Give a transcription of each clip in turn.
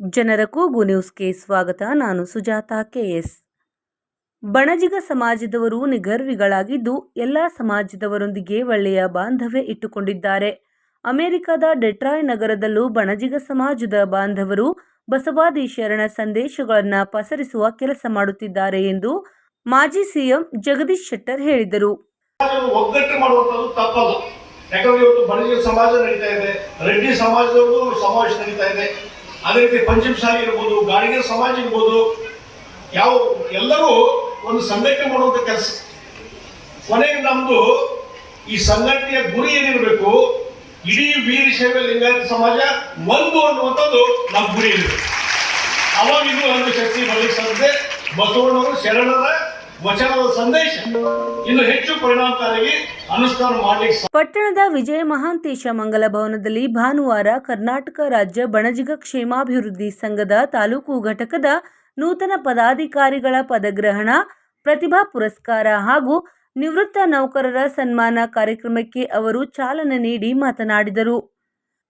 ಜನರ ಕೂಗು ನ್ಯೂಸ್ಗೆ ಸ್ವಾಗತ. ನಾನು ಸುಜಾತ ಕೆಎಸ್ ಬಣಜಿಗ ಸಮಾಜದವರು ನಿಗರ್ವಿಗಳಾಗಿದ್ದು, ಎಲ್ಲ ಸಮಾಜದವರೊಂದಿಗೆ ಒಳ್ಳೆಯ ಬಾಂಧವ್ಯ ಇಟ್ಟುಕೊಂಡಿದ್ದಾರೆ. ಅಮೆರಿಕದ ಡೆಟ್ರಾಯ್ ನಗರದಲ್ಲೂ ಬಣಜಿಗ ಸಮಾಜದ ಬಾಂಧವರು ಬಸವಾದಿ ಶರಣ ಸಂದೇಶಗಳನ್ನು ಪಸರಿಸುವ ಕೆಲಸ ಮಾಡುತ್ತಿದ್ದಾರೆ ಎಂದು ಮಾಜಿ ಸಿಎಂ ಜಗದೀಶ್ ಶೆಟ್ಟರ್ ಹೇಳಿದರು. ಯಾಕಂದ್ರೆ ಇವತ್ತು ಬಣಜಿಗ ಸಮಾಜ ನಡೀತಾ ಇದೆ. ರೆಡ್ಡಿ ಸಮಾಜದವರು ಸಮಾವೇಶ ನಡೀತಾ ಇದೆ. ಅದೇ ರೀತಿ ಪಂಚಮಶಾಲಿ ಇರ್ಬೋದು ಗಾಡಿಗೆ ಸಮಾಜ ಇರ್ಬೋದು, ಯಾವ ಎಲ್ಲರೂ ಒಂದು ಸಂಘಟನೆ ಮಾಡುವಂತ ಕೆಲಸ. ಕೊನೆಗೆ ನಮ್ದು ಈ ಸಂಘಟನೆಯ ಗುರಿ ಏನಿರಬೇಕು, ಇಡೀ ವೀರಶೈವ ಲಿಂಗಾಯತ ಸಮಾಜ ಒಂದು ಅನ್ನುವಂಥದ್ದು ನಮ್ಮ ಗುರಿ ಇರಬೇಕು ಅವಾಗ ಇದು ಒಂದು ಶಕ್ತಿ ಸಾಧ್ಯ ಬಸವಣ್ಣವರು ಶರಣರ ವಚನದ ಸಂದೇಶ ಇನ್ನು ಹೆಚ್ಚು ಪರಿಣಾಮಕಾರಿಯಾಗಿ ಅನುಷ್ಠಾನ ಪಟ್ಟಣದ ವಿಜಯ ಮಹಾಂತೇಶ ಮಂಗಲ ಭವನದಲ್ಲಿ ಭಾನುವಾರ ಕರ್ನಾಟಕ ರಾಜ್ಯ ಬಣಜಿಗ ಕ್ಷೇಮಾಭಿವೃದ್ಧಿ ಸಂಘದ ತಾಲೂಕು ಘಟಕದ ನೂತನ ಪದಾಧಿಕಾರಿಗಳ ಪದಗ್ರಹಣ, ಪ್ರತಿಭಾ ಪುರಸ್ಕಾರ ಹಾಗೂ ನಿವೃತ್ತ ನೌಕರರ ಸನ್ಮಾನ ಕಾರ್ಯಕ್ರಮಕ್ಕೆ ಅವರು ಚಾಲನೆ ನೀಡಿ ಮಾತನಾಡಿದರು.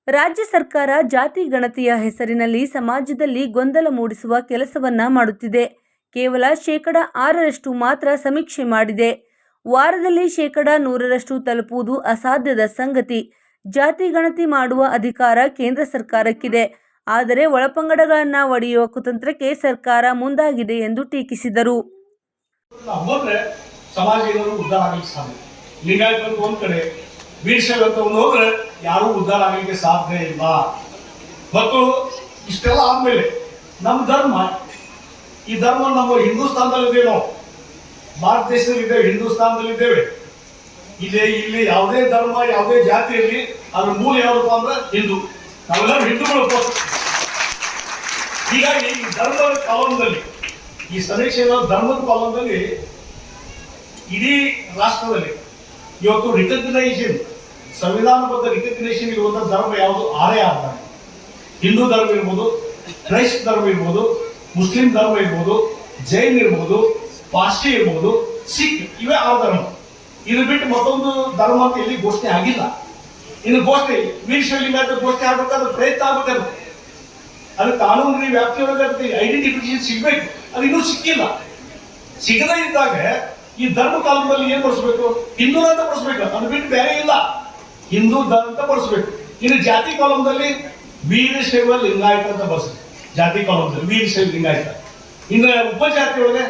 ರಾಜ್ಯ ಸರ್ಕಾರ ಜಾತಿ ಗಣತಿಯ ಹೆಸರಿನಲ್ಲಿ ಸಮಾಜದಲ್ಲಿ ಗೊಂದಲ ಮೂಡಿಸುವ ಕೆಲಸವನ್ನ ಮಾಡುತ್ತಿದೆ. ಕೇವಲ ಶೇಕಡ ಆರರಷ್ಟು ಮಾತ್ರ ಸಮೀಕ್ಷೆ ಮಾಡಿದೆ. ವಾರದಲ್ಲಿ ಶೇಕಡ ನೂರರಷ್ಟು ತಲುಪುವುದು ಅಸಾಧ್ಯದ ಸಂಗತಿ. ಜಾತಿ ಗಣತಿ ಮಾಡುವ ಅಧಿಕಾರ ಕೇಂದ್ರ ಸರ್ಕಾರಕ್ಕಿದೆ. ಆದರೆ ಒಳಪಂಗಡಗಳನ್ನು ಒಡೆಯುವ ಕುತಂತ್ರಕ್ಕೆ ಸರ್ಕಾರ ಮುಂದಾಗಿದೆ ಎಂದು ಟೀಕಿಸಿದರು. ಸಮಾಜ ಏನಾದ್ರು ಉದ್ಧಾರ ಆಗಲಿಕ್ಕೆ ಸಾಧ್ಯ. ಲಿಂಗಾಯತ ಅಂತ ಒಂದ್ ಆಗ್ಲಿಕ್ಕೆ ಸಾಧ್ಯ ಇಲ್ಲ. ಮತ್ತು ಇಷ್ಟೆಲ್ಲ ಆದ್ಮೇಲೆ ನಮ್ಮ ಧರ್ಮ ಈ ಧರ್ಮ ನಮ್ಮ ಹಿಂದೂಸ್ತಾನದಲ್ಲಿದ್ದೇವೆ ನಾವು ಭಾರತ ದೇಶದಲ್ಲಿದ್ದೇವೆ ಹಿಂದೂಸ್ತಾನದಲ್ಲಿದ್ದೇವೆ ಇಲ್ಲಿ ಇಲ್ಲಿ ಯಾವುದೇ ಧರ್ಮ, ಯಾವುದೇ ಜಾತಿ ಇರಲಿ ಅದ್ರ ಮೂಲ ಯಾವ್ದಪ್ಪ ಅಂದ್ರೆ ಹಿಂದೂ. ನಾವೆಲ್ಲರೂ ಹಿಂದೂಗಳು ಹೀಗಾಗಿ ಈ ಧರ್ಮದ ಕಾಲದಲ್ಲಿ, ಈ ಸಮೀಕ್ಷೆ ಧರ್ಮದ ಕಾಲದಲ್ಲಿ ಇಡೀ ರಾಷ್ಟ್ರದಲ್ಲಿ ಇವತ್ತು ರಿಕಗ್ನೈಸೇಷನ್, ಸಂವಿಧಾನಬದ್ಧ ರಿಕಗ್ನೈಸೇಷನ್ ಇರುವಂತಹ ಧರ್ಮ ಯಾವುದು? ಆರೇ ಆಗ್ತಾನೆ ಹಿಂದೂ ಧರ್ಮ ಇರ್ಬೋದು, ಕ್ರೈಸ್ತ ಧರ್ಮ ಇರ್ಬೋದು ಮುಸ್ಲಿಂ ಧರ್ಮ ಇರ್ಬೋದು, ಜೈನ್ ಇರ್ಬೋದು ಪಾರ್ಸಿ ಇರ್ಬೋದು, ಸಿಖ್, ಇವೇ ಆ ಧರ್ಮ. ಇದು ಬಿಟ್ಟು ಮತ್ತೊಂದು ಧರ್ಮ ಅಂತ ಇಲ್ಲಿ ಘೋಷಣೆ ಆಗಿಲ್ಲ. ಇನ್ನು ಘೋಷಣೆ ವೀರಶೈವ ಲಿಂಗಾಯತ ಘೋಷಣೆ ಆಗ್ಬೇಕಾದ್ರೆ ಪ್ರಯತ್ನ ಆಗ್ಬೇಕಾದ್ರೆ. ಅದು ಕಾನೂನಿನ ವ್ಯಾಪ್ತಿಯೊಳಗೆ ಅದಕ್ಕೆ ಐಡೆಂಟಿಫಿಕೇಶನ್ ಸಿಗ್ಬೇಕು. ಅದು ಇನ್ನೂ ಸಿಕ್ಕಿಲ್ಲ. ಸಿಗದೇ ಇದ್ದಾಗ ಈ ಧರ್ಮ ಕಾಲದಲ್ಲಿ ಏನ್ ಬಳಸಬೇಕು? ಹಿಂದೂ ಅಂತ ಬಳಸಬೇಕು. ಅದು ಬಿಟ್ಟು ಬೇರೆ ಇಲ್ಲ. ಹಿಂದೂ ಧರ್ಮ ಅಂತ ಬಳಸಬೇಕು. ಇನ್ನು ಜಾತಿ ಕಾಲಂದಲ್ಲಿ ವೀರಶೈವ ಲಿಂಗಾಯತ ಅಂತ ಬಳಸಬೇಕು. ಜಾತಿ ಕಾಲಂದಲ್ಲಿ ವೀರಶೈವ ಲಿಂಗಾಯತ ಇನ್ನು ಉಪಜಾತಿ ಒಳಗೆ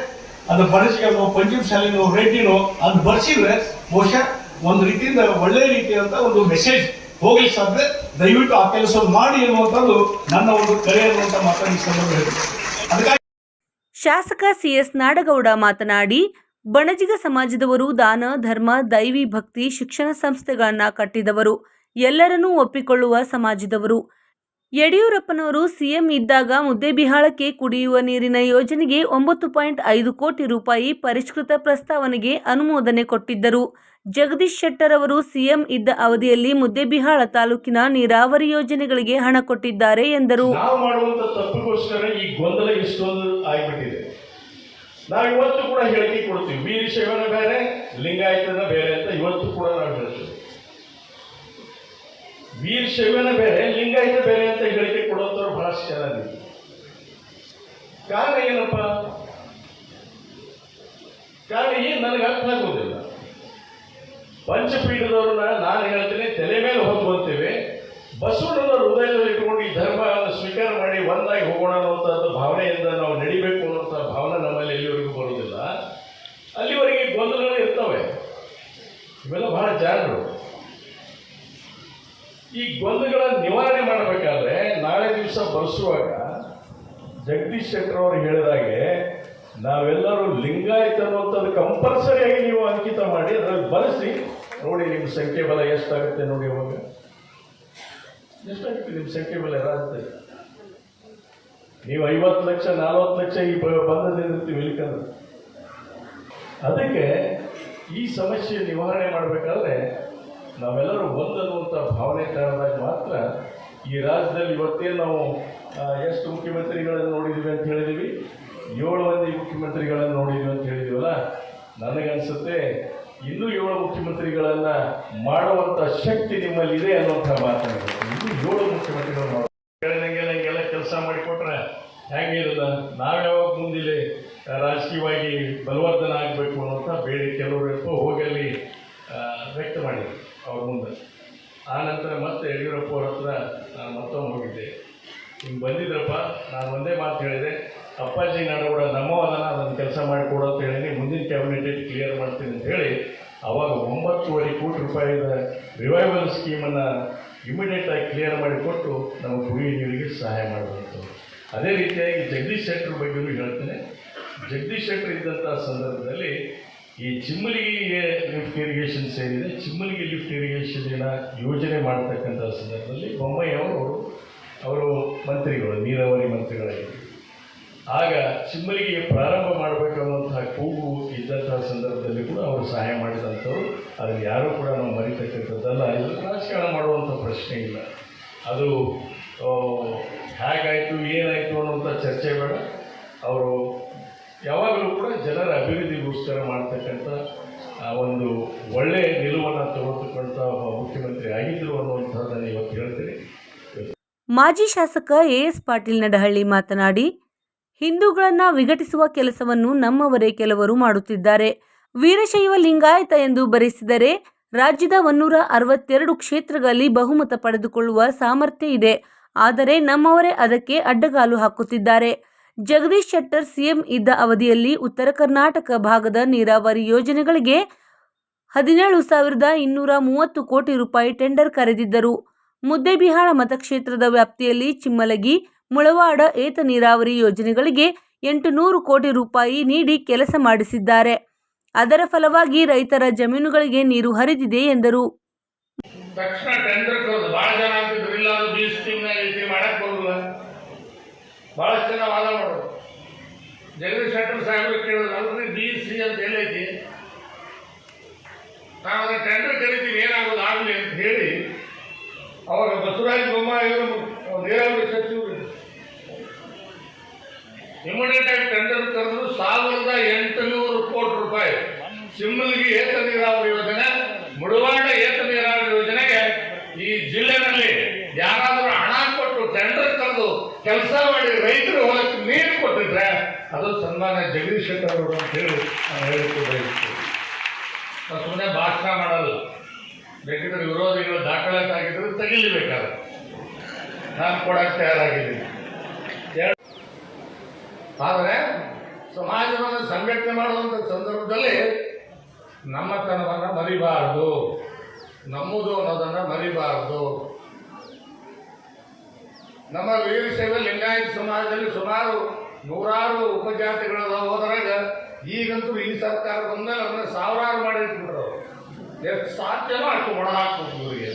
ಅದು ಬಡಸಿಗನೋ ಪಂಜೀಬ್ ಶಾಲಿನೋ ರೆಡ್ಡಿನೋ ಅದು ಬರ್ಸಿದ್ರೆ ಬಹುಶಃ ಒಂದು ರೀತಿಯಿಂದ ಒಳ್ಳೆ ರೀತಿಯಂತ ಒಂದು ಮೆಸೇಜ್ ಹೋಗಿ ಸಾಧ್ಯ. ದಯವಿಟ್ಟು ಆ ಕೆಲಸ ಮಾಡಿ ಎನ್ನುವಂಥದ್ದು ನನ್ನ ಒಂದು ಕರೆ ಅನ್ನುವಂಥ ಮಾತನ್ನು ಸಂದರ್ಭ ಹೇಳ್ತೀನಿ. ಅದಕ್ಕಾಗಿ ಶಾಸಕ ಸಿಎಸ್ ನಾಡಗೌಡ ಮಾತನಾಡಿ, ಬಣಜಿಗ ಸಮಾಜದವರು ದಾನ, ಧರ್ಮ, ದೈವಿ ಭಕ್ತಿ, ಶಿಕ್ಷಣ ಸಂಸ್ಥೆಗಳನ್ನು ಕಟ್ಟಿದವರು. ಎಲ್ಲರನ್ನೂ ಒಪ್ಪಿಕೊಳ್ಳುವ ಸಮಾಜದವರು. ಯಡಿಯೂರಪ್ಪನವರು ಸಿಎಂ ಇದ್ದಾಗ ಮುದ್ದೆಬಿಹಾಳಕ್ಕೆ ಕುಡಿಯುವ ನೀರಿನ ಯೋಜನೆಗೆ ಒಂಬತ್ತು ಪಾಯಿಂಟ್ ಐದು ಕೋಟಿ ರೂಪಾಯಿ ಪರಿಷ್ಕೃತ ಪ್ರಸ್ತಾವನೆಗೆ ಅನುಮೋದನೆ ಕೊಟ್ಟಿದ್ದರು. ಜಗದೀಶ್ ಶೆಟ್ಟರ್ ಅವರು ಸಿಎಂ ಇದ್ದ ಅವಧಿಯಲ್ಲಿ ಮುದ್ದೆಬಿಹಾಳ ತಾಲೂಕಿನ ನೀರಾವರಿ ಯೋಜನೆಗಳಿಗೆ ಹಣ ಕೊಟ್ಟಿದ್ದಾರೆ ಎಂದರು. ನಾವು ಮಾಡುವಂತ ತಪ್ಪಿಗೋಸ್ಕರ ಈ ಗೊಂದಲ ಇಷ್ಟೊಂದು ಆಗ್ಬಿಟ್ಟಿದೆ. ನಾವು ಇವತ್ತು ಕೂಡ ಹೇಳಿಕೆ ಕೊಡ್ತೀವಿ. ವೀರಶೈವನ ಬೇರೆ, ಲಿಂಗಾಯತನ ಬೇರೆ ಅಂತ ಇವತ್ತು ಕೂಡ ನಾವು ಹೇಳ್ತೀವಿ. ವೀರಶೈವನ ಬೇರೆ, ಲಿಂಗಾಯತ ಬೇರೆ ಅಂತ ಹೇಳಿಕೆ ಕೊಡುವಂಥವ್ರು ಬಹಳಷ್ಟು ಜನ. ಕಾರಣ ಏನಪ್ಪ? ಕಾರಣ ಏನು ನನಗೆ ಅರ್ಥ ಆಗೋದಿಲ್ಲ ಪಂಚಪೀಠದವ್ರನ್ನ ನಾನು ಹೇಳ್ತೀನಿ, ತಲೆ ಮೇಲೆ ಹೊತ್ಕೊಂತೇವೆ ಬಸವಣ್ಣನ ಹೃದಯದಲ್ಲಿ ಇಟ್ಕೊಂಡು ಈ ಧರ್ಮವನ್ನು ಸ್ವೀಕಾರ ಮಾಡಿ ಒಂದಾಗಿ ಹೋಗೋಣ ಅನ್ನುವಂಥ ಭಾವನೆಯಿಂದ ನಾವು ನಡಿಬೇಕು ಅನ್ನುವಂಥ ಭಾವನೆ ನಮ್ಮಲ್ಲಿ ಎಲ್ಲಿವರೆಗೂ ಬರೋದಿಲ್ಲ ಅಲ್ಲಿವರೆಗೆ ಗೊಂದಲಗಳು ಇರ್ತವೆ. ಇವೆಲ್ಲ ಬಹಳ ಜಾಣರು. ಈ ಗೊಂದಲಗಳ ನಿವಾರಣೆ ಮಾಡಬೇಕಾದ್ರೆ ನಾಳೆ ದಿವಸ ಬರೆಸುವಾಗ ಜಗದೀಶ್ ಶೆಟ್ಟರ್ ಅವರು ಹೇಳಿದಾಗೆ ನಾವೆಲ್ಲರೂ ಲಿಂಗಾಯತ ಅನ್ನುವಂಥದ್ದು ಕಂಪಲ್ಸರಿಯಾಗಿ ನೀವು ಅಂಕಿತ ಮಾಡಿ ಅದರಲ್ಲಿ ಬಳಸಿ ನೋಡಿ ನಿಮ್ಮ ಸಂಖ್ಯೆ ಬಲ ಎಷ್ಟಾಗುತ್ತೆ ನೋಡಿ ಅವಾಗ. ಎಷ್ಟಾಗುತ್ತೆ ನಿಮ್ಮ ಸಂಖ್ಯೆ ಬಲ ಯಾರಾಗುತ್ತೆ ನೀವು ಐವತ್ತು ಲಕ್ಷ, ನಲ್ವತ್ತು ಲಕ್ಷ ಈ ಬಂದದಿರ್ತೀವಿ ಇಲ್ಲಿಕಂದ್ರೆ ಅದಕ್ಕೆ ಈ ಸಮಸ್ಯೆ ನಿವಾರಣೆ ಮಾಡಬೇಕಾದ್ರೆ ಭಾವನೆ ಕಾರಣದಾಗ ಮಾತ್ರ ಈ ರಾಜ್ಯದಲ್ಲಿ ಇವತ್ತೇ ನಾವು ಎಷ್ಟು ಮುಖ್ಯಮಂತ್ರಿಗಳನ್ನು ನೋಡಿದ್ದೀವಿ ಅಂತ ಹೇಳಿದೀವಿ. ಏಳು ಮಂದಿ ಮುಖ್ಯಮಂತ್ರಿಗಳನ್ನು ನೋಡಿದ್ದೀವಿ ಅಂತ ಹೇಳಿದೀವಲ್ಲ. ನನಗನ್ಸುತ್ತೆ ಇನ್ನೂ ಏಳು ಮುಖ್ಯಮಂತ್ರಿಗಳನ್ನ ಮಾಡುವಂಥ ಶಕ್ತಿ ನಿಮ್ಮಲ್ಲಿ ಇದೆ ಅನ್ನುವಂಥ ಮಾತನಾಡಿದೆ ಇನ್ನೂ ಏಳು ಮುಖ್ಯಮಂತ್ರಿಗಳು ಹೇಳಿದಂಗೆ ನಂಗೆಲ್ಲ ಕೆಲಸ ಮಾಡಿಕೊಟ್ರೆ ಹೆಂಗೆ ಇರಲ್ಲ? ನಾವು ಯಾವಾಗ ಮುಂದಿಲ್ಲಿ ರಾಜಕೀಯವಾಗಿ ಬಲವರ್ಧನ ಆಗಬೇಕು ಅನ್ನೋಂಥ ಬೇರೆ ಕೆಲವರು ಇರ್ಬೋದು ಹೋಗಿ ಅಲ್ಲಿ ಆ, ವ್ಯಕ್ತ ಮಾಡಿದ್ರು ಅವ್ರ ಮುಂದೆ ಆ ನಂತರ ಮತ್ತೆ ಯಡಿಯೂರಪ್ಪ ಅವ್ರ ಹತ್ರ ನಾನು ಮತ್ತೊಮ್ಮೆ ಹೋಗಿದ್ದೆ ಹಿಂಗೆ ಬಂದಿದ್ರಪ್ಪ ನಾನು ಒಂದೇ ಮಾತು ಹೇಳಿದೆ, ಅಪ್ಪಾಜಿ ನಾನು ಕೂಡ ನಮ್ಮವದನ ಅದನ್ನು ಕೆಲಸ ಮಾಡಿಕೊಡು ಅಂತ ಹೇಳಿ ಮುಂದಿನ ಕ್ಯಾಬಿನೆಟ್ ಕ್ಲಿಯರ್ ಮಾಡ್ತೀನಿ ಅಂತ ಹೇಳಿ, ಅವಾಗ ಒಂಬತ್ತುವರೆ ಕೋಟಿ ರೂಪಾಯಿದ ರಿವೈವಲ್ ಸ್ಕೀಮನ್ನು ಇಮಿಡಿಯೇಟಾಗಿ ಕ್ಲಿಯರ್ ಮಾಡಿಕೊಟ್ಟು ನಾವು ಕುಡಿಯುವ ನೀರಿಗೆ ಸಹಾಯ ಮಾಡಬೇಕು. ಅದೇ ರೀತಿಯಾಗಿ ಜಗದೀಶ್ ಶೆಟ್ಟರ್ ಬಗ್ಗೆಯೂ ಹೇಳ್ತೇನೆ. ಜಗದೀಶ್ ಶೆಟ್ಟರ್ ಇದ್ದಂಥ ಸಂದರ್ಭದಲ್ಲಿ ಈ ಚಿಮ್ಮಲಿಗೆ ಲಿಫ್ಟ್ ಇರಿಗೇಷನ್ ಸೇರಿದೆ. ಚಿಮ್ಮಲಿಗೆ ಲಿಫ್ಟ್ ಇರಿಗೇಷನಿನ ಯೋಜನೆ ಮಾಡ್ತಕ್ಕಂಥ ಸಂದರ್ಭದಲ್ಲಿ ಬೊಮ್ಮಾಯಿ ಅವರು ಅವರು ಮಂತ್ರಿಗಳು, ನೀರಾವರಿ ಮಂತ್ರಿಗಳಾಗಿದ್ದರು ಆಗ ಸಿಂಬಲಿಗೆ ಪ್ರಾರಂಭ ಮಾಡಬೇಕನ್ನುವಂತಹ ಕೂಗು ಇದ್ದಂತಹ ಸಂದರ್ಭದಲ್ಲಿ ಕೂಡ ಅವರು ಸಹಾಯ ಮಾಡಿದಂಥವ್ರು. ಅದನ್ನು ಯಾರೂ ಕೂಡ ನಾವು ಮರಿತಕ್ಕಂಥದ್ದಲ್ಲ. ಇದು ರಾಜಕಾರಣ ಮಾಡುವಂಥ ಪ್ರಶ್ನೆ ಇಲ್ಲ. ಅದು ಹೇಗಾಯಿತು, ಏನಾಯಿತು ಅನ್ನುವಂಥ ಚರ್ಚೆ ಬೇಡ. ಅವರು ಯಾವಾಗಲೂ ಕೂಡ ಜನರ ಅಭಿವೃದ್ಧಿಗೋಸ್ಕರ ಮಾಡ್ತಕ್ಕಂಥ ಒಂದು ಒಳ್ಳೆಯ ನಿಲುವನ್ನು ತಗೊಳ್ತಕ್ಕಂಥ ಮುಖ್ಯಮಂತ್ರಿ ಆಗಿದ್ದರು ಅನ್ನುವಂಥದ್ದನ್ನು ಇವತ್ತು ಹೇಳ್ತೀನಿ. ಮಾಜಿ ಶಾಸಕ ಎಸ್ ಪಾಟೀಲ್ ನಡಹಳ್ಳಿ ಮಾತನಾಡಿ, ಹಿಂದೂಗಳನ್ನ ವಿಘಟಿಸುವ ಕೆಲಸವನ್ನು ನಮ್ಮವರೇ ಕೆಲವರು ಮಾಡುತ್ತಿದ್ದಾರೆ. ವೀರಶೈವ ಲಿಂಗಾಯತ ಎಂದು ಬರೆಸಿದರೆ ರಾಜ್ಯದ ಒನ್ನೂರ ಅರವತ್ತೆರಡು ಕ್ಷೇತ್ರಗಳಲ್ಲಿ ಬಹುಮತ ಪಡೆದುಕೊಳ್ಳುವ ಸಾಮರ್ಥ್ಯ ಇದೆ. ಆದರೆ ನಮ್ಮವರೇ ಅದಕ್ಕೆ ಅಡ್ಡಗಾಲು ಹಾಕುತ್ತಿದ್ದಾರೆ. ಜಗದೀಶ್ ಶೆಟ್ಟರ್ ಸಿಎಂ ಇದ್ದ ಅವಧಿಯಲ್ಲಿ ಉತ್ತರ ಕರ್ನಾಟಕ ಭಾಗದ ನೀರಾವರಿ ಯೋಜನೆಗಳಿಗೆ ಹದಿನೇಳು ಸಾವಿರದ ಇನ್ನೂರ ಮೂವತ್ತು ಕೋಟಿ ರೂಪಾಯಿ ಟೆಂಡರ್ ಕರೆದಿದ್ದರು. ಮುದ್ದೇಬಿಹಾಳ ಮತಕ್ಷೇತ್ರದ ವ್ಯಾಪ್ತಿಯಲ್ಲಿ ಚಿಮ್ಮಲಗಿ, ಮುಳವಾಡ ಏತ ನೀರಾವರಿ ಯೋಜನೆಗಳಿಗೆ ಎಂಟು ನೂರು ಕೋಟಿ ರೂಪಾಯಿ ನೀಡಿ ಕೆಲಸ ಮಾಡಿಸಿದ್ದಾರೆ. ಅದರ ಫಲವಾಗಿ ರೈತರ ಜಮೀನುಗಳಿಗೆ ನೀರು ಹರಿದಿದೆ ಎಂದರು. ಜಗದೀಶ್ ಶೆಟ್ಟರ್ ಸಾಹೇಬ್ರು ಕೇಳಿದ್ರು, ಅಲ್ರಿ ಬಿ ಸಿ ಅಂತ ಹೇಳೈತಿ ನಾವು ಟೆಂಡರ್ ಕರಿತೀವಿ, ಏನಾಗೋದು ಆಗಲಿ ಅಂತ ಹೇಳಿ ಅವಾಗ ಬಸವರಾಜ ಬೊಮ್ಮಾಯಿಯವರು ನೀರಾವರಿ ಸಚಿವರು. ಇಮಿಡಿಯೇಟ್ ಟೆಂಡರ್ ಕರೆದು ಸಾವಿರದ ಎಂಟುನೂರು ಕೋಟಿ ರೂಪಾಯಿ. ಸಿಮ್ಮಲ್ಗಿ ಏತ ನೀರಾವರಿ ಯೋಜನೆ, ಮುಡವಾಡ ಏತ ನೀರಾವರಿ ಯೋಜನೆಗೆ ಈ ಜಿಲ್ಲೆನಲ್ಲಿ ಯಾರಾದರೂ ಹಣ ಕೊಟ್ಟು ಟೆಂಡರ್ ಕರೆದು ಕೆಲಸ ಮಾಡಿ ರೈತರು ಹೊಲಕ್ಕೆ ನೀರು ಕೊಟ್ಟಿದ್ರೆ ಅದು ಸನ್ಮಾನ ಜಗದೀಶ್ ಶೆಟ್ಟರ್ ಅವರು ಅಂತ ಹೇಳಿ ನಾನು ಸುಮ್ಮನೆ ಭಾಷಣ ಮಾಡಲ್ಲ. ಬೇಕಿದ್ರೆ ವಿರೋಧಿಗಳು ದಾಖಲಾತಿ ಆಗಿದ್ರೆ ತೆಗಿಲಿಬೇಕಾದ ನಾನು ಕೊಡಕ್ಕೆ ತಯಾರಾಗಿದ್ದೀನಿ. ಆದರೆ ಸಮಾಜವನ್ನು ಸಂಘಟನೆ ಮಾಡುವಂಥ ಸಂದರ್ಭದಲ್ಲಿ ನಮ್ಮತನವನ್ನು ಮರಿಬಾರದು. ನಮ್ಮದು ಅನ್ನೋದನ್ನು ಮರಿಬಾರದು. ನಮ್ಮ ವೀರಶೈವ ಲಿಂಗಾಯತ ಸಮಾಜದಲ್ಲಿ ಸುಮಾರು ನೂರಾರು ಉಪಜಾತಿಗಳ ಹೋದ್ರಾಗ ಈಗಂತೂ ಈ ಸರ್ಕಾರ ಬಂದ ಅದನ್ನ ಸಾವಿರಾರು ಮಾಡಿ ಇಟ್ಬಿಟ್ರು ಎಷ್ಟು ಸಾಧ್ಯನೋ ಅಷ್ಟು ಒಣ ಹಾಕ್ಬೇಕು ಇವರಿಗೆ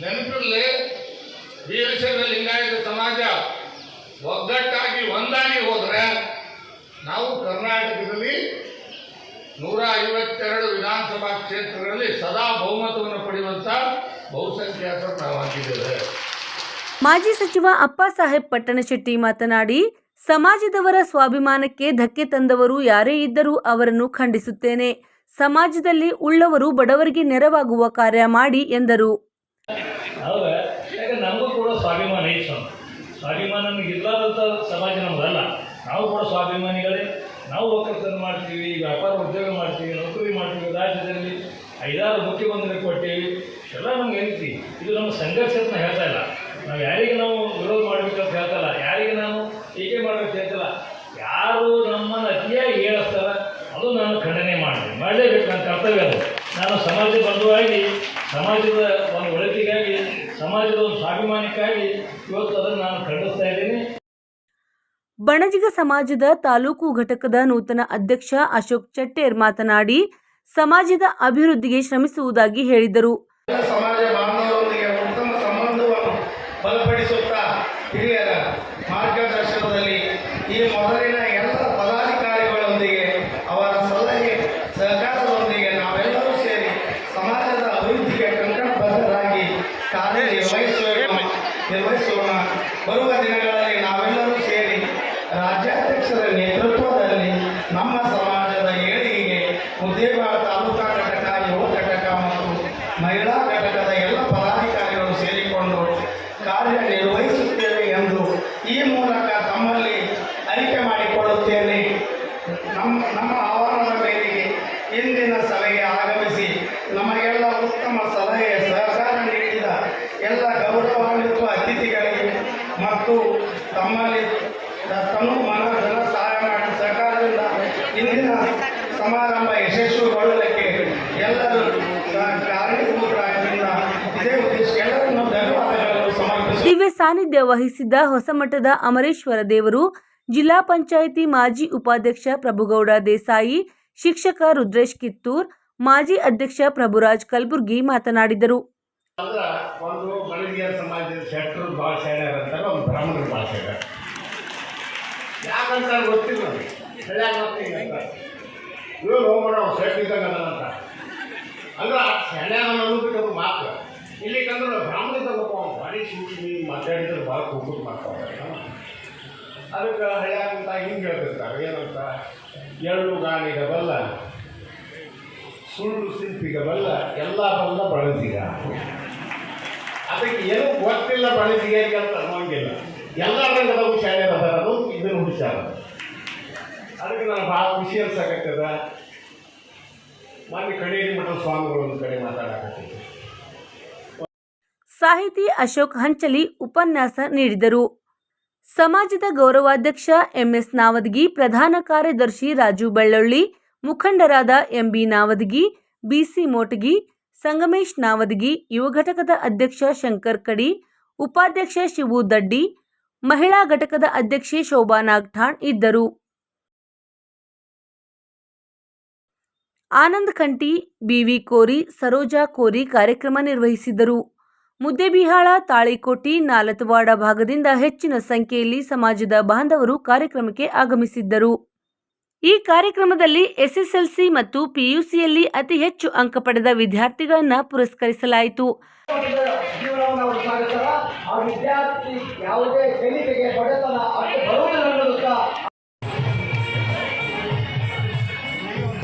ನೆನಪಿರಲಿ, ವೀರಶೈವ ಲಿಂಗಾಯತ ಸಮಾಜ ಒಗ್ಗಟ್ಟಾಗಿ ಒಂದಾಗಿ ಹೋದರೆ ನಾವು ಕರ್ನಾಟಕದಲ್ಲಿ ನೂರ ಐವತ್ತೆರಡು ವಿಧಾನಸಭಾ ಕ್ಷೇತ್ರಗಳಲ್ಲಿ ಸದಾ ಬಹುಮತವನ್ನು ಪಡೆಯುವಂಥ ಬಹುಸಂಖ್ಯಾತರು ನಾವಾಗಿದ್ದೇವೆ ಮಾಜಿ ಸಚಿವ ಅಪ್ಪಾಸಾಹೇಬ್ ಪಟ್ಟಣಶೆಟ್ಟಿ ಮಾತನಾಡಿ ಸಮಾಜದವರ ಸ್ವಾಭಿಮಾನಕ್ಕೆ ಧಕ್ಕೆ ತಂದವರು ಯಾರೇ ಇದ್ದರೂ ಅವರನ್ನು ಖಂಡಿಸುತ್ತೇನೆ. ಸಮಾಜದಲ್ಲಿ ಉಳ್ಳವರು ಬಡವರಿಗೆ ನೆರವಾಗುವ ಕಾರ್ಯ ಮಾಡಿ ಎಂದರು. ಸ್ವಾಭಿಮಾನ ಇರ್ಲಾರ್ದಂಥ ಸಮಾಜ ನಮ್ಮದಲ್ಲ. ನಾವು ಕೂಡ ಸ್ವಾಭಿಮಾನಿಗಳೇ. ನಾವು ಒಕ್ಕಲತನ ಮಾಡ್ತೀವಿ, ವ್ಯಾಪಾರ ಉದ್ಯೋಗ ಮಾಡ್ತೀವಿ, ನೌಕರಿ ಮಾಡ್ತೀವಿ, ರಾಜ್ಯದಲ್ಲಿ ಐದಾರು ಮುಖ್ಯಮಂತ್ರಿ ಕೊಟ್ಟೇವಿ ಎಲ್ಲ ನಮ್ಗೆ ಏನೈತಿ ಇದು ನಮ್ಮ ಸಂಘರ್ಷ ಅಂತ ಹೇಳ್ತಾ ಇಲ್ಲ. ನಾವು ಯಾರಿಗೆ ನಾವು ವಿರೋಧ ಮಾಡ್ಬೇಕಂತ ಹೇಳ್ತಾ ಇಲ್ಲ ಯಾರಿಗೆ ನಾವು ಟೀಕೆ ಮಾಡ್ಬೇಕು ಹೇಳ್ತಿಲ್ಲ ಯಾರು ನಮ್ಮನ್ನು ಅತಿಯಾಗಿ ಹೇಳಿಸ್ತಾರ ಅದು ನಾನು ಖಂಡನೆ ಮಾಡ್ತೀನಿ ಮಾಡಲೇಬೇಕು ನನ್ನ ಕರ್ತವ್ಯ ಅದು ನಾನು ಸಮಾಜ ಬಂಧುವಾಗಿ ಸಮಾಜದ ಒಂದು ಒಳಿತಿಗಾಗಿ ಸಮಾಜದ ಒಂದು ಸ್ವಾಭಿಮಾನಕ್ಕಾಗಿ ಇವತ್ತು ಅದನ್ನು ನಾನು ಖಂಡಿಸ್ತಾ ಇದ್ದೀನಿ ಬಣಜಿಗ ಸಮಾಜದ ತಾಲೂಕು ಘಟಕದ ನೂತನ ಅಧ್ಯಕ್ಷ ಅಶೋಕ್ ಚಟ್ಟೇರ್ ಮಾತನಾಡಿ, ಸಮಾಜದ ಅಭಿವೃದ್ಧಿಗೆ ಶ್ರಮಿಸುವುದಾಗಿ ಹೇಳಿದರು. ಸಮಾಜ ಬಾಂಧವರೊಂದಿಗೆ ಉತ್ತಮ ಸಂಬಂಧವನ್ನು ಬಲಪಡಿಸುತ್ತಾ ಹಿರಿಯರ ಮಹಿಳಾ ಘಟಕದ ಎಲ್ಲ ಪದಾಧಿಕಾರಿಗಳು ಸೇರಿಕೊಂಡು ಕಾರ್ಯನಿರ್ವಹಿಸುತ್ತೇವೆ ಎಂದು ಈ ಮೂಲಕ ತಮ್ಮಲ್ಲಿ ಅರಿಕೆ ಮಾಡಿಕೊಳ್ಳುತ್ತೇನೆ. ನಮ್ಮ ನಮ್ಮ ಆವರಣದ ಮೇಲೆ ಇಂದಿನ ಸಭೆಗೆ ಆಗಮಿಸಿ ನಮಗೆಲ್ಲ ಉತ್ತಮ ಸಲಹೆ, ಸಹಕಾರ ನೀಡಿದ ಎಲ್ಲ ಗೌರವಾನ್ವಿತ ಅತಿಥಿಗಳಿಗೆ ಮತ್ತು ತಮ್ಮಲ್ಲಿ ತನು ಮನ, ಧನ ಸಹಾಯ ಮಾಡಿ ಸರ್ಕಾರದಿಂದ ಇಂದಿನ ಸಮಾರಂಭ ಯಶಸ್ವಿಗೊಳ್ಳಲಿಕ್ಕೆ ಎಲ್ಲರೂ ದಿವ್ಯ ಸಾನ್ನಿಧ್ಯ ವಹಿಸಿದ್ದ ಹೊಸಮಠದ ಅಮರೇಶ್ವರ ದೇವರು, ಜಿಲ್ಲಾ ಪಂಚಾಯಿತಿ ಮಾಜಿ ಉಪಾಧ್ಯಕ್ಷ ಪ್ರಭುಗೌಡ ದೇಸಾಯಿ, ಶಿಕ್ಷಕ ರುದ್ರೇಶ್ ಕಿತ್ತೂರ್, ಮಾಜಿ ಅಧ್ಯಕ್ಷ ಪ್ರಭುರಾಜ್ ಕಲ್ಬುರ್ಗಿ ಮಾತನಾಡಿದರು. ಅಂದ್ರ ಆ ಇಲ್ಲಿ ಕಂದ್ರೆ ಬ್ರಾಹ್ಮಣ ಸೂಕ್ಷ್ಮಿ ಮಾತಾಡಿದ್ರೆ ಭಾಳ ಕೂಗುದು ಮಾಡ್ತಾವಲ್ಲ ಅದಕ್ಕೆ ಹಳ್ಯಾಗಂತ ಹಿಂಗೆ ಹೇಳ್ತಿರ್ತಾರೆ ಏನಂತ? ಎಳ್ಳು ಗಾಣಿಗ ಬಲ್ಲ ಸುಳ್ಳು ಸಿಂಪಿಗೆ ಬಲ್ಲ ಎಲ್ಲ ಬಲ್ಲ ಬಳಸಿಗ. ಅದಕ್ಕೆ ಏನು ಗೊತ್ತಿಲ್ಲ ಬಳಸಿಗೆ ಅಂತ ಅನ್ನೋಂಗಿಲ್ಲ. ಎಲ್ಲ ರಂಗದ ಶಾಲೆ ಅದಾರ ಅದು ಇದನ್ನು ಹುಷಾರ. ಅದಕ್ಕೆ ನಾನು ಭಾಳ ಖುಷಿ ಅನ್ಸಕತ್ತದ. ಮೊನ್ನೆ ಕಡೇರಿ ಮಠದ ಸ್ವಾಮಿಗಳು ಒಂದು ಕಡೆ ಮಾತಾಡಕತ್ತಿದ್ದೆ ಸಾಹಿತಿ ಅಶೋಕ್ ಹಂಚಲಿ ಉಪನ್ಯಾಸ ನೀಡಿದರು. ಸಮಾಜದ ಗೌರವಾಧ್ಯಕ್ಷ ಎಂಎಸ್ ನಾವದ್ಗಿ, ಪ್ರಧಾನ ಕಾರ್ಯದರ್ಶಿ ರಾಜು ಬೆಳ್ಳೊಳ್ಳಿ, ಮುಖಂಡರಾದ M B Navadagi, B C Motagi, Sangamesh Navadgi, ಯುವ ಘಟಕದ ಅಧ್ಯಕ್ಷ ಶಂಕರ್ ಕಡಿ, ಉಪಾಧ್ಯಕ್ಷ ಶಿವು ದಡ್ಡಿ, ಮಹಿಳಾ ಘಟಕದ ಅಧ್ಯಕ್ಷೆ ಶೋಭಾ ನಾಗ್ಠಾಣ್ ಇದ್ದರು. ಆನಂದ್ ಖಂಟಿ ಬಿವಿ ಕೋರಿ, ಸರೋಜಾ ಕೋರಿ ಕಾರ್ಯಕ್ರಮ ನಿರ್ವಹಿಸಿದರು. ಮುದ್ದೆಬಿಹಾಳ, ತಾಳಿಕೋಟಿ, ನಾಲತ್ವಾಡ ಭಾಗದಿಂದ ಹೆಚ್ಚಿನ ಸಂಖ್ಯೆಯಲ್ಲಿ ಸಮಾಜದ ಬಾಂಧವರು ಕಾರ್ಯಕ್ರಮಕ್ಕೆ ಆಗಮಿಸಿದ್ದರು. ಈ ಕಾರ್ಯಕ್ರಮದಲ್ಲಿ ಎಸ್ಎಸ್ಎಲ್ಸಿ ಮತ್ತು ಪಿಯುಸಿಯಲ್ಲಿ ಅತಿ ಹೆಚ್ಚು ಅಂಕ ಪಡೆದ ವಿದ್ಯಾರ್ಥಿಗಳನ್ನು ಪುರಸ್ಕರಿಸಲಾಯಿತು.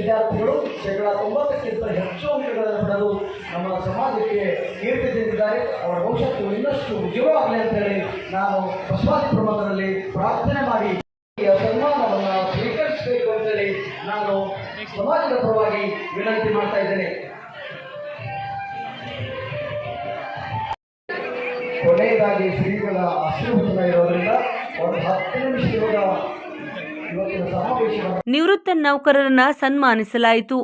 ವಿದ್ಯಾರ್ಥಿಗಳು ಶೇಕಡ ತೊಂಬತ್ತಕ್ಕಿಂತ ಹೆಚ್ಚು ಅಂಕಗಳನ್ನು ಪಡೆದು ನಮ್ಮ ಸಮಾಜಕ್ಕೆ ಕೀರ್ತಿ ತಂದಿದ್ದಾರೆ. ಅವರ ಭವಿಷ್ಯಕ್ಕೂ ಇನ್ನಷ್ಟು ಉಜ್ವಲವಾಗಲಿ ಅಂತ ಹೇಳಿ ನಾನು ಬಸವಾದಿ ಪ್ರಬಂಧದಲ್ಲಿ ಪ್ರಾರ್ಥನೆ ಮಾಡಿ ಸನ್ಮಾನವನ್ನು ಸ್ವೀಕರಿಸಬೇಕು ಅಂತೇಳಿ ನಾನು ಸಮಾಜದ ಪರವಾಗಿ ವಿನಂತಿ ಮಾಡ್ತಾ ಇದ್ದೇನೆ. ಕೊನೆಯದಾಗಿ ಶ್ರೀಗಳ ಆಶೀರ್ವಚನ ಇರೋದ್ರಿಂದ ಒಂದು ಹತ್ತು ನಿಮಿಷ ಇವತ್ತಿನ ಸಮಾವೇಶವನ್ನು ನಿವೃತ್ತ ನೌಕರರನ್ನ ಸನ್ಮಾನಿಸಲಾಯಿತು.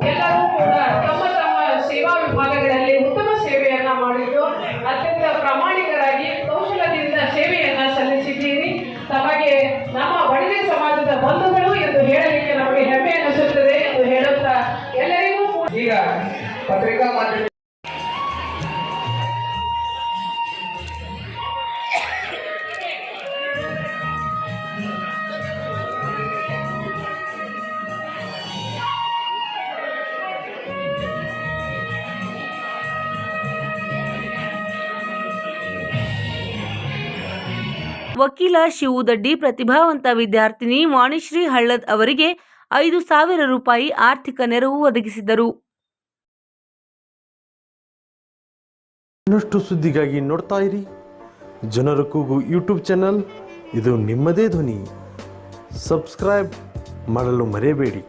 ವಕೀಲ ಶಿವುದಡ್ಡಿ ಪ್ರತಿಭಾವಂತ ವಿದ್ಯಾರ್ಥಿನಿ ವಾಣಿಶ್ರೀ ಹಳ್ಳದ್ ಅವರಿಗೆ ಐದು ಸಾವಿರ ರೂಪಾಯಿ ಆರ್ಥಿಕ ನೆರವು ಒದಗಿಸಿದರು. ಇನ್ನಷ್ಟು ಸುದ್ದಿಗಾಗಿ ನೋಡ್ತಾ ಇರಿ. ಜನರ ಕೂಗು ಯೂಟ್ಯೂಬ್ ಚಾನಲ್. ಇದು ನಿಮ್ಮದೇ ಧ್ವನಿ. ಸಬ್ಸ್ಕ್ರೈಬ್ ಮಾಡಲು ಮರೆಯಬೇಡಿ.